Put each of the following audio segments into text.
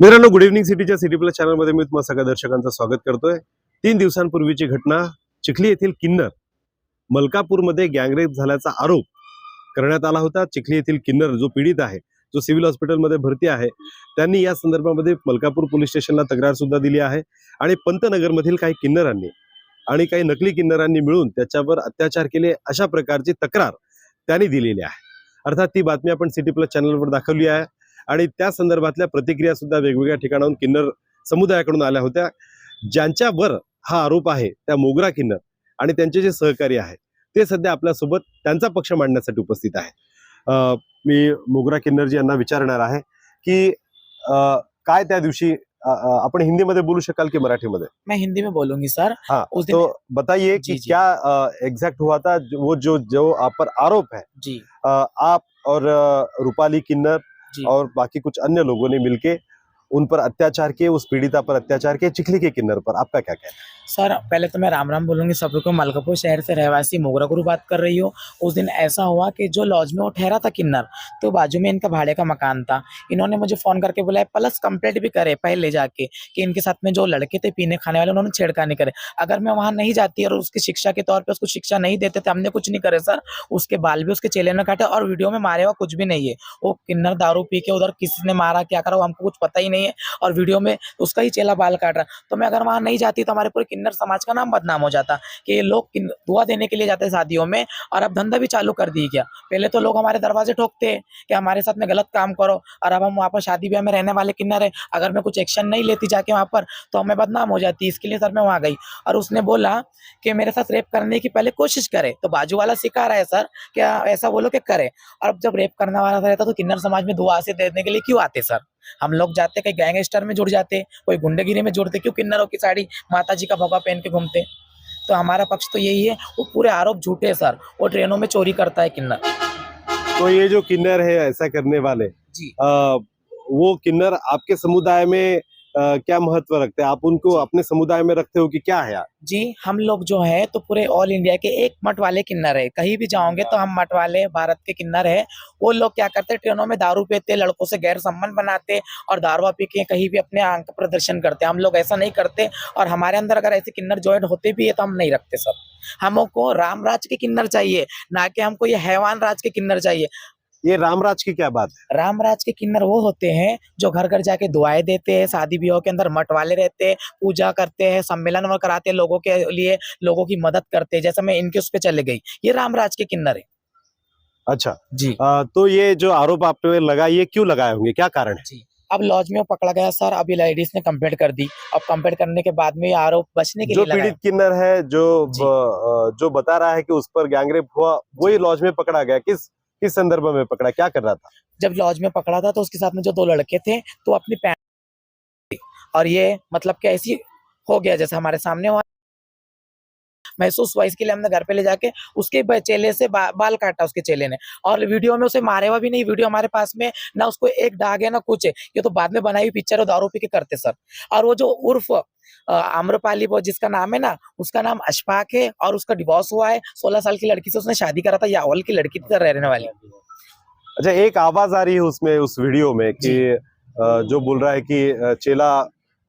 मित्रांनो good evening सिटीच्या city plus चॅनलमध्ये मी तुम्हाला सगळ्या दर्शकांचं स्वागत करतोय. तीन दिवसांपूर्वीची घटना चिखली येथील किन्नर मलकापूरमध्ये गँगरेप झाल्याचा आरोप करण्यात आला होता. चिखली येथील किन्नर जो पीडित आहे जो सिव्हिल हॉस्पिटलमध्ये भरती आहे त्यांनी या संदर्भामध्ये मलकापूर पोलीस स्टेशनला तक्रार सुद्धा दिली आहे आणि पंतनगरमधील काही किन्नरांनी आणि काही नकली किन्नरांनी मिळून त्याच्यावर अत्याचार केले अशा प्रकारची तक्रार त्यांनी दिलेली आहे. अर्थात ती बातमी आपण सिटी प्लस चॅनलवर दाखवली आहे. आणि त्या संदर्भातल्या प्रतिक्रिया सुद्धा वेगवेगळ्या ठिकाणाहून किन्नर समुदायाकडून आल्या होत्या. ज्यांच्यावर हा आरोप आहे त्या मोगरा किन्नर आणि त्यांचे जे सहकारी आहे ते सध्या आपल्यासोबत त्यांचा पक्ष मांडण्यासाठी उपस्थित आहे मी मोगरा किन्नरजी यांना विचारणार आहे की काय त्या दिवशी आपण हिंदीमध्ये बोलू शकाल की मराठीमध्ये? मैं हिंदी में बोलूंगी सर. हाँ उस तो बताइए कि। क्या एग्जैक्ट हुआ था जो- वो जो जो आप पर आरोप है? जी. आप और रूपाली किन्नर और बाकी कुछ अन्य लोगों ने मिलके उन पर अत्याचार किए, उस पीड़िता पर अत्याचार किए, चिखली के किन्नर पर। आपका क्या कहना है? सर, पहले तो मैं राम राम बोलूँगी को। मलकापुर शहर से रहवासी मोगरा गुरु बात कर रही हूँ। उस दिन ऐसा हुआ कि जो लॉज में वो ठहरा था किन्नर तो बाजू में इनका भाड़े का मकान था। इन्होंने मुझे फ़ोन करके बुलाया, प्लस कंप्लेंट भी करे पहले जाके कि इनके साथ में जो लड़के थे पीने खाने वाले, उन्होंने छेड़खानी करे। अगर मैं वहाँ नहीं जाती और उसकी शिक्षा के तौर पर उसको शिक्षा नहीं देते थे, हमने कुछ नहीं करे, सर। उसके बाल भी उसके चेले में काटे और वीडियो में मारे हुआ कुछ भी नहीं है। वो किन्नर दारू पी के उधर किसी ने मारा, क्या करा, वो हमको कुछ पता ही नहीं है और वीडियो में उसका ही चेला बाल काट रहा तो मैं अगर वहाँ नहीं जाती तो हमारे पूरे किन्नर समाज का नाम बदनाम हो जाता कि ये लोग दुआ देने के लिए जाते शादियों में और अब धंधा भी चालू कर दी क्या? पहले तो लोग हमारे दरवाजे ठोकते हैं कि हमारे साथ में गलत काम करो और अब हम वहाँ पर शादी ब्याह में रहने वाले किन्नर है। अगर मैं कुछ एक्शन नहीं लेती जाके वहाँ पर तो हमें बदनाम हो जाती, इसके लिए सर मैं वहाँ गई। और उसने बोला कि मेरे साथ रेप करने की पहले कोशिश करे। तो बाजू वाला सिखा रहा है सर क्या ऐसा बोलो कि करे। और अब जब रेप करने वाला रहता तो किन्नर समाज में दुआ से देने के लिए क्यों आते सर? हम लोग जाते कहीं गैंगस्टर में जुड़ जाते कोई गुंडेगिरी में जुड़ते क्यों किन्नरों की साड़ी माता जी का भोगा पहन के घूमते? तो हमारा पक्ष तो यही है वो पूरे आरोप झूठे हैं सर। वो ट्रेनों में चोरी करता है किन्नर। तो ये जो किन्नर है ऐसा करने वाले जी। आ, वो किन्नर आपके समुदाय में अ, क्या महत्व रखते हैं? आप उनको अपने समुदाय में रखते हो कि क्या है जी हम लोग जो है तो पूरे ऑल इंडिया के एक मठ वाले किन्नर है। कहीं भी जाओगे तो हम मठ वाले भारत के किन्नर है। वो लोग क्या करते हैं? ट्रेनों में दारू पीते लड़कों से गैर संबंध बनाते और दारुआ पी के कहीं भी अपने आँख प्रदर्शन करते हम लोग ऐसा नहीं करते और हमारे अंदर अगर ऐसे किन्नर ज्वाइंट होते भी है तो हम नहीं रखते सर हमको रामराज के किन्नर चाहिए ना कि हमको ये हैवान राज के किन्नर चाहिए। ये रामराज की क्या बात है? रामराज के किन्नर वो होते हैं जो घर घर जाके दुआएँ देते हैं शादी ब्याह के अंदर मठ वाले रहते हैं पूजा करते हैं सम्मेलन वगैरह कराते हैं लोगों के लिए लोगों की मदद करते हैं जैसे मैं इनके उस पे चले गई। ये रामराज के किन्नर है। अच्छा। जी। अ, तो ये जो आरोप आप पे लगा ये क्यों लगाए होंगे? क्या कारण है? जी। अब लॉज में वो पकड़ा गया सर अभी लेडीज़ ने कंप्लेंट कर दी। अब कंप्लेंट करने के बाद में ये आरोप बचने के जो लिए पीड़ित किन्नर है जो ब- जो बता रहा है कि उस पर गैंगरेप हुआ वही लॉज में पकड़ा गया। किस किस संदर्भ में पकड़ा? क्या कर रहा था? जब लॉज में पकड़ा था तो उसके साथ में जो दो लड़के थे तो अपनी पैंट और ये मतलब कि ऐसी हो गया जैसे हमारे सामने हुआ। महसूस हुआ इसके लिए हमने घर पे ले जाके उसके चेले से बा, बाल काटा उसके चेले ने। और वीडियो में उसे मारे हुआ भी नहीं वीडियो हमारे पास में ना उसको एक दाग है ना कुछ है। ये तो बाद में बनाई हुई पिक्चर और दारू पी के करते सर। और वो जो उर्फ़ आम्रपाली वो जिसका नाम है ना उसका नाम अशफाक है और उसका डिवोर्स हुआ है। सोलह साल की लड़की से उसने शादी करा था यावल की लड़की थी रहने वाली। अच्छा एक आवाज़ आ रही है उसमें उस वीडियो में कि जो। बोल रहा है कि चेला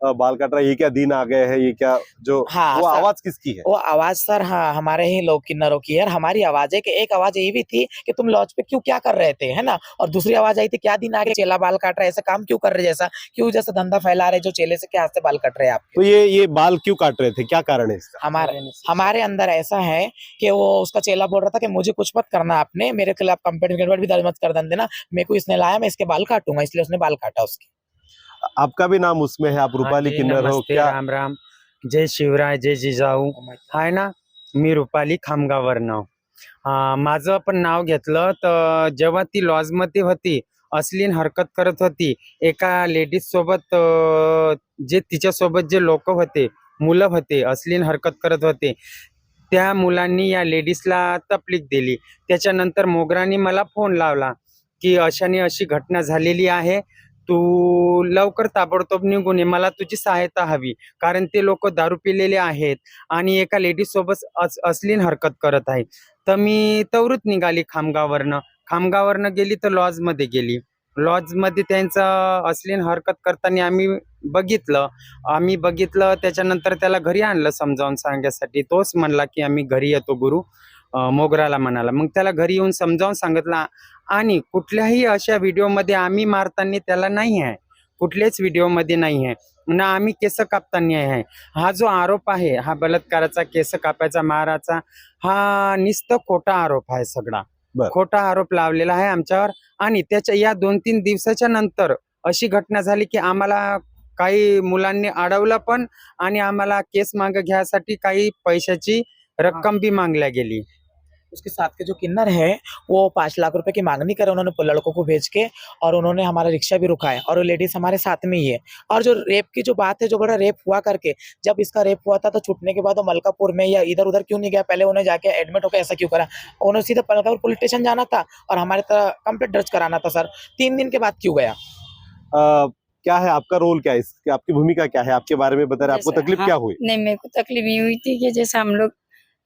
बाल काट रहा है ये क्या दिन आ गए हैं ये क्या जो हाँ, वो आवाज़ किसकी है? वो आवाज़ सर हाँ हमारे ही लोग किन्नरों की है हमारी आवाज़ है कि एक आवाज़ ये भी थी कि तुम लॉज पे क्यों क्या कर रहे थे है ना? और दूसरी आवाज़ आई थी क्या दिन आगे चेला बाल काट रहा है ऐसा काम क्यों कर रहे जैसा? क्यों जैसा धंधा फैला रहे जो चेले से क्या हाथ से बाल काट रहे आप तो ये ये बाल क्यों काट रहे थे? क्या कारण है हमारे हमारे अंदर ऐसा है कि वो उसका चेला बोल रहा था कि मुझे कुछ मत करना आपने मेरे खिलाफ कंप्लेंट भी दर्ज मत कर देना मेरे को इसने लाया मैं इसके बाल काटूँगा इसलिए उसने बाल काटा उसके। आपका भी नाम उसमें है आप रूपाली हाँ किन्नर हो क्या? राम राम। जय शिवराय जय जिजाऊ। आहे ना मी रुपाली खामगावरनं अं, माझं पण नाव घेतलं तर जेव्हा ती लॉजमध्ये होती अश्लील हरकत करत होती एका लेडीज सोबत जे तिच्यासोबत जे लोक होते मुलं होते अश्लील हरकत करत होते त्या मुलांनी या लेडीजला तपलीक दिली. त्याच्यानंतर मोगरानी मला फोन लावला की अशाने अशी घटना झालेली आहे तू लवकर ताबडतोब निघून ये मला तुझी सहायता हवी. कारण ते लोक दारू पिलेले आहेत आणि एका लेडीज सोबत अस- हरकत करत आहे तर मी तवरूत निघाली खामगावरनं. खामगावरनं गेली तर लॉजमध्ये गेली. लॉजमध्ये त्यांचं असलीन हरकत करताना आम्ही बघितलं. आम्ही बघितलं त्याच्यानंतर त्याला घरी आणलं समजावून सांगण्यासाठी. तोच म्हणला की आम्ही घरी येतो गुरु. मोगराला म्हणाला. मग त्याला घरी येऊन समजावून सांगितलं आणि कुठल्याही अशा व्हिडिओमध्ये आम्ही मारताना त्याला नाही आहे. कुठल्याच व्हिडिओमध्ये नाही आहे. ना आम्ही केस कापताना आहे. हा जो आरोप आहे हा बलात्काराचा केस कापायचा माराचा हा निस्त खोटा आरोप आहे सगळा. खोटा आरोप लावलेला आहे आमच्यावर आणि त्याच्या या दोन तीन दिवसाच्या नंतर अशी घटना झाली की आम्हाला काही मुलांनी अडवलं पण आणि आम्हाला केस माग घ्यासाठी काही पैशाची रक्कम बी मागल्या गेली. उसके साथ के जो किन्नर है वो पाँच लाख रुपए की मांगनी करे उन्होंने लड़कों को भेज के और उन्होंने हमारा रिक्शा भी रुका है और वो लेडीज़ हमारे साथ में ही है। और जो रेप की जो बात है जो बड़ा रेप हुआ करके जब इसका रेप हुआ था तो छूटने के बाद वो मलकापुर में या इधर उधर क्यों नहीं गया? पहले उन्हें जाके एडमिट होकर ऐसा क्यों करा? उन्हें सीधा मलकापुर पुलिस स्टेशन जाना था और हमारे तरह कंप्लेंट दर्ज कराना था सर। तीन दिन के बाद क्यों गया? क्या है आपका रोल क्या है? आपकी भूमिका क्या है? आपके बारे में बता रहे आपको तकलीफ़ हाँ। क्या हुई? नहीं मेरे को तकलीफ़ ये हुई थी कि जैसे हम लोग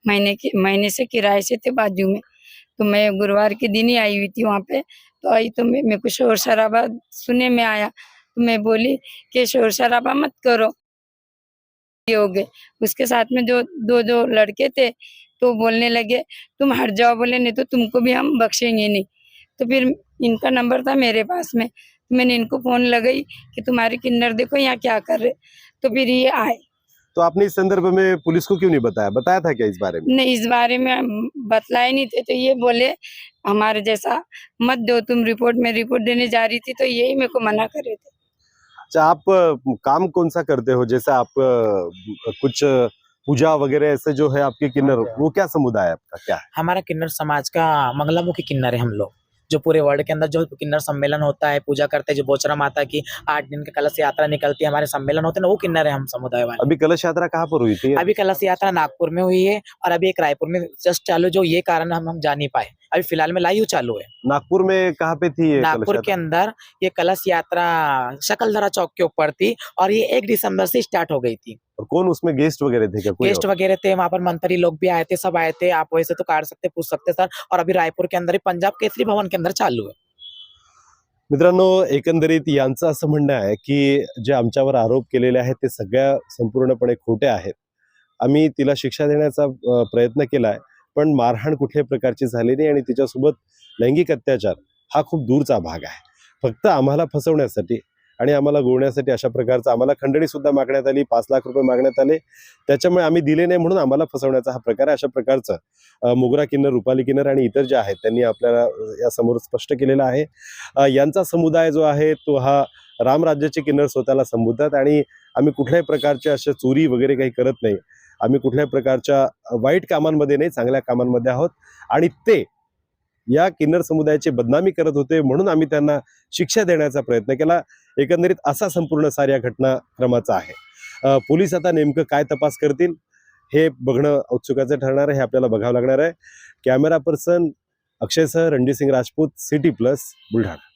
महीने की, महीने से किराए से थे बाजू में। तो मैं गुरुवार के दिन ही आई हुई थी वहाँ पे। तो आई तो मैं को शोर शराबा सुने में आया। तो मैं बोली, कि शोर शराबा मत करो। ये हो गए। उसके साथ में जो, दो जो लड़के थे तो बोलने लगे, तुम हट जाओ, बोले, नहीं तो तुमको भी हम बख्शेंगे नहीं। तो फिर इनका नंबर था मेरे पास में। तो मैंने इनको फ़ोन लगाई कि, तुम्हारे किन्नर देखो यहाँ क्या कर रहे तो फिर ये आए। तो आपने इस संदर्भ में पुलिस को क्यों नहीं बताया? बताया था क्या इस बारे में? नहीं इस बारे में बतलाए नहीं थे तो ये बोले हमारे जैसा मत दो तुम रिपोर्ट में रिपोर्ट देने जा रही थी तो यही मेरे को मना कर रहे थे। अच्छा आप काम कौन सा करते हो? जैसे आप कुछ पूजा वगैरह ऐसे जो है आपके किन्नर वो क्या समुदाय है आपका? क्या है? हमारा किन्नर समाज का मंगलामुखी किन्नर है हम लोग। जो पूरे वर्ल्ड के अंदर जो किन्नर सम्मेलन होता है पूजा करते हैं जो बोचरा माता की आठ दिन की कलश यात्रा निकलती है हमारे सम्मेलन होते हैं ना वो किन्नर है हम समुदाय वाले। अभी कलश यात्रा कहाँ पर हुई थी? अभी कलश यात्रा नागपुर में हुई है और अभी एक रायपुर में जस्ट चालू जो ये कारण हम हम जा नहीं पाए। अभी फ़िलहाल में लाइव चालू है। नागपुर में कहाँ पे थी नागपुर के अंदर ये कलश यात्रा शकलधरा चौक के ऊपर थी और ये एक दिसंबर से स्टार्ट हो गई थी। और कौन उसमें गेस्ट वगैरह थे क्या? कोई गेस्ट वगैरह थे वहां पर मंत्री लोग भी आए थे सब आए थे। आप वैसे तो काट सकते पूछ सकते सर। और अभी रायपुर के अंदर ही पंजाब केसरी भवन के अंदर चालू है। मित्रांनो एकंदरीत यांचं असं म्हणणं आहे की जे आमच्यावर आरोप केलेले आहेत ते सगळ्या संपूर्णपणे खोटे आहेत. आम्ही तिला शिक्षा देण्याचा प्रयत्न केलाय पण मारहाण कुठल्याही प्रकारची झाली नाही आणि तिच्यासोबत लैंगिक अत्याचार हा खूप दूरचा भाग आहे. फक्त आम्हाला फसवण्यासाठी आणि आम्हाला गोवण्यासाठी अशा प्रकारचं आम्हाला खंडणी सुद्धा मागण्यात आली पाच लाख रुपये मागण्यात आले. त्याच्यामुळे आम्ही दिले नाही म्हणून आम्हाला फसवण्याचा हा प्रकार आहे. अशा प्रकारचं मोगरा किन्नर रुपाली किन्नर आणि इतर जे आहेत त्यांनी आपल्याला यासमोर या समोर स्पष्ट केलेलं आहे. यांचा समुदाय जो आहे तो हा रामराज्याचे किन्नर स्वतःला संबोधतात आणि आम्ही कुठल्याही प्रकारच्या अशा चोरी वगैरे काही करत नाही. आम्ही कुठल्याही प्रकारच्या वाईट कामांमध्ये नाही चांगल्या कामांमध्ये आहोत. आणि ते या किन्नर समुदायाची बदनामी करत होते म्हणून आम्ही त्यांना शिक्षा देण्याचा प्रयत्न केला. एकंदरीत असा संपूर्ण सार या घटनाक्रमाचा आहे. पोलीस आता नेमकं काय तपास करतील हे बघणं औत्सुकाचं ठरणार आहे हे आपल्याला बघावं लागणार आहे. कॅमेरा पर्सन अक्षयसह रणजित सिंग राजपूत सिटी प्लस बुलढाणा.